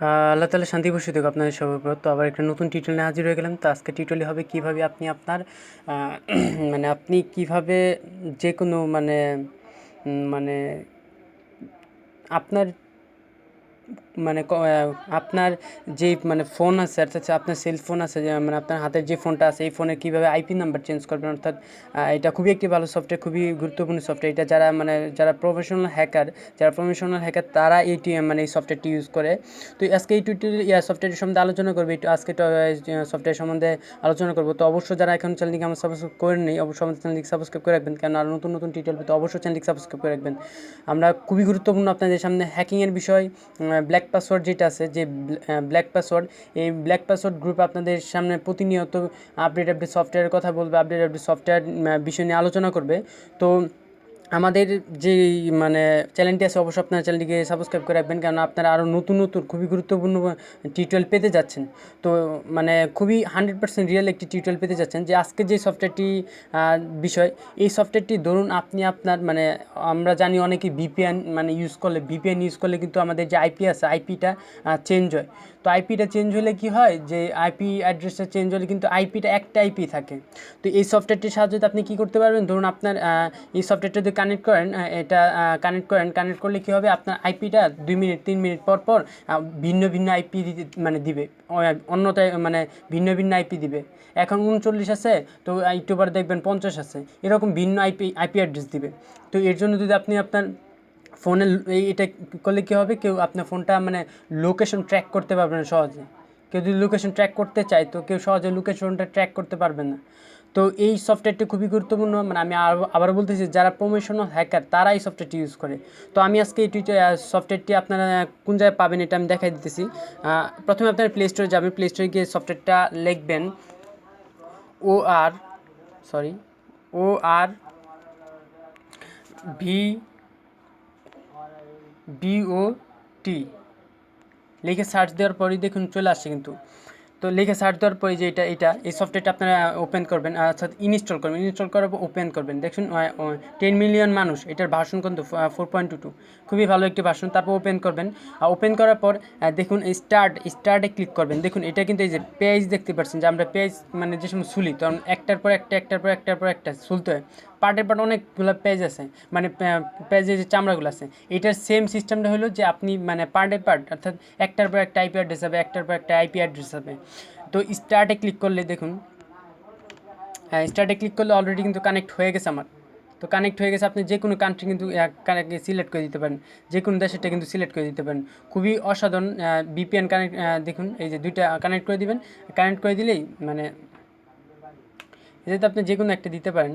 আল্লাহ তালা শান্তি বসে থাকুক আপনাদের সবার তো আবার একটা নতুন টিউটোরিয়ালে হাজির হয়ে গেলাম। তো আজকে টিউটোরিয়াল হবে কীভাবে আপনি আপনার মানে আপনি কীভাবে যে কোনো মানে মানে আপনার মানে আপনার যে মানে ফোন আছে, অর্থাৎ আপনার সেল ফোন আছে মানে আপনার হাতের যে ফোনটা আছে, এই ফোনের কীভাবে আইপি নাম্বার চেঞ্জ করবেন, অর্থাৎ এটা খুবই একটি ভালো সফটওয়্যার খুবই গুরুত্বপূর্ণ সফটওয়্যার এটা যারা মানে যারা প্রফেশনাল হ্যাকার যারা প্রফেশনাল হ্যাকার তারা এইটি মানে এই সফটওয়্যারটি ইউজ করে। তো আজকে এই টিউটোরিয়াল ইয়া সফটওয়্যারের সম্বন্ধে আলোচনা করবে, একটু আজকে সফটওয়্যার সম্বন্ধে আলোচনা করব। তো অবশ্যই যারা এখন চ্যানেলটিকে আমার সাবস্ক্রাইব করেন নেই, অবশ্যই আমাদের চ্যানেলটিকে সাবস্ক্রাইব করে রাখবেন। কেন আরও নতুন নতুন টিউটোরিয়াল পেতে অবশ্যই চ্যানেলটিকে সাবস্ক্রাইব করে রাখবেন। আমরা খুবই গুরুত্বপূর্ণ আপনাদের সামনে হ্যাকিংয়ের বিষয় ব্ল্যাক পাসওয়ার্ড যেটা আছে, যে ব্ল্যাক পাসওয়ার্ড এই ব্ল্যাক পাসওয়ার্ড গ্রুপ আপনাদের সামনে প্রতিনিয়ত আপডেট আপডেট সফটওয়্যারের কথা বলবে আপডেট আপডেট সফটওয়্যার বিষয় নিয়ে আলোচনা করবে। তো আমাদের যে মানে চ্যানেলটি আছে, অবশ্যই আপনার চ্যানেলটিকে সাবস্ক্রাইব করে রাখবেন। কারণ আপনারা আরও নতুন নতুন, খুবই গুরুত্বপূর্ণ টিউটোরিয়াল পেতে যাচ্ছেন। তো মানে খুবই হান্ড্রেড পার্সেন্ট রিয়েল একটি টিউটোরিয়াল পেতে যাচ্ছেন যে আজকে যে সফটওয়্যারটি বিষয়, এই সফটওয়্যারটি ধরুন আপনি আপনার মানে আমরা জানি অনেকে ভিপিএন মানে ইউজ করলে ভিপিএন ইউজ করলে কিন্তু আমাদের যে আইপি আছে আইপিটা চেঞ্জ হয়। তো আইপিটা চেঞ্জ হলে কি হয় যে আইপি অ্যাড্রেসটা চেঞ্জ হলে কিন্তু আইপিটা একটা আইপি থাকে। তো এই সফটওয়্যারটির সাহায্যে আপনি কী করতে পারবেন? ধরুন আপনার এই সফটওয়্যারটা কানেক্ট করেন এটা কানেক্ট করেন কানেক্ট করলে কী হবে? আপনার আইপিটা দুই মিনিট, তিন মিনিট পর পর ভিন্ন ভিন্ন আইপি মানে দিবে। অ- অন্যটায় মানে ভিন্ন ভিন্ন আইপি দিবে। এখন উনচল্লিশ আছে, তো পরে দেখবেন পঞ্চাশ আছে। এরকম ভিন্ন আইপি আইপি অ্যাড্রেস দিবে। তো এর জন্য যদি আপনি আপনার ফোনে এটা করলে কী হবে? কেউ আপনার ফোনটা মানে লোকেশন ট্র্যাক করতে পারবে না সহজে। কেউ যদি লোকেশন ট্র্যাক করতে চায়, তো কেউ সহজে লোকেশনটা ট্র্যাক করতে পারবে না। তো এই সফটওয়্যারটি খুবই গুরুত্বপূর্ণ। মানে আমি আবার বলতেছি, যারা প্রমোশনাল হ্যাকার তারা এই সফটওয়্যারটি ইউজ করে। তো আমি আজকে এই সফটওয়্যারটি আপনারা কোন জায়গায় পাবেন এটা আমি দেখাই দিতেছি। প্রথমে আপনার প্লে স্টোরে যাবেন। প্লে স্টোরে গিয়ে সফটওয়্যারটা লিখবেন। O R sorry O R V B O T লিখে সার্চ দেওয়ার পরেই দেখুন চলে আসছে কিন্তু। তো লিখে সার্চ দেওয়ার পরে যে এটা এটা, এই সফটওয়্যারটা আপনারা ওপেন করবেন, অর্থাৎ ইনস্টল করবেন ইনস্টল করার পর ওপেন করবেন। দেখুন টেন মিলিয়ন মানুষ, এটার ভাষণ কিন্তু ফোর পয়েন্ট টু টু খুবই ভালো একটি ভাষণ তারপর ওপেন করবেন। ওপেন করার পর দেখুন স্টার্ট স্টার্টে ক্লিক করবেন। দেখুন, এটা কিন্তু এই যে পেজ দেখতে পাচ্ছেন, যে আমরা পেজ মানে যে সময় শুলি তখন একটার পর একটা, একটার পর একটার পর একটা শুলতে হয়। পার্টের পার্ট অনেকগুলো পেজ আছে মানে পেজে যে চামড়াগুলো আছে, এটার সেম সিস্টেমটা হলো যে আপনি মানে পার্টের পার্ট অর্থাৎ একটার পর একটা আইপি অ্যাড্রেস হবে, একটার পর একটা আইপি অ্যাড্রেস হবে। তো স্টার্টে ক্লিক করলে দেখুন হ্যাঁ স্টার্টে ক্লিক করলে অলরেডি কিন্তু কানেক্ট হয়ে গেছে আমার। তো কানেক্ট হয়ে গেছে, আপনি যে কোনো কান্ট্রি কিন্তু সিলেক্ট করে দিতে পারেন যে কোনো দেশেরটা কিন্তু সিলেক্ট করে দিতে পারেন। খুবই অসাধারণ বিপিএন কানেক্ট দেখুন, এই যে দুইটা কানেক্ট করে দিবেন। কানেক্ট করে দিলেই মানে এটাতে আপনি যে কোনো একটা দিতে পারেন।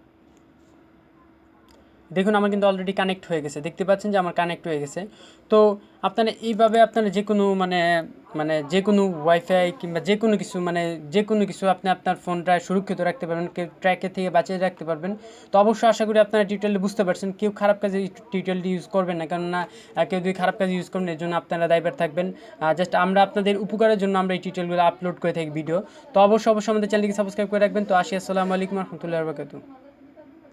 দেখুন, আমার কিন্তু অলরেডি কানেক্ট হয়ে গেছে। দেখতে পাচ্ছেন যে আমার কানেক্ট হয়ে গেছে। তো আপনারা এইভাবে আপনারা যে কোনো মানে মানে যে কোনো ওয়াইফাই কিংবা যে কোনো কিছু মানে যে কোনো কিছু আপনি আপনার ফোনটা সুরক্ষিত রাখতে পারবেন, কেউ ট্র্যাকের থেকে বাঁচিয়ে রাখতে পারবেন। তো অবশ্যই আশা করি আপনারা টিউটোরিয়ালে বুঝতে পারছেন। কেউ খারাপ কাজে টিউটোরিয়ালটি ইউজ করবেন না। কেননা কেউ যদি খারাপ কাজে ইউজ করবেন এর জন্য আপনারা দায়বার থাকবেন। জাস্ট আমরা আপনাদের উপকারের জন্য আমরা এই টিউটোরিয়ালগুলো আপলোড করে থাকি ভিডিও তো অবশ্যই অবশ্যই আমাদের চ্যানেলকে সাবস্ক্রাইব করে রাখবেন। তো আসি, আসসালামু আলাইকুম রহমতুল্লাহ বরকাতুহ।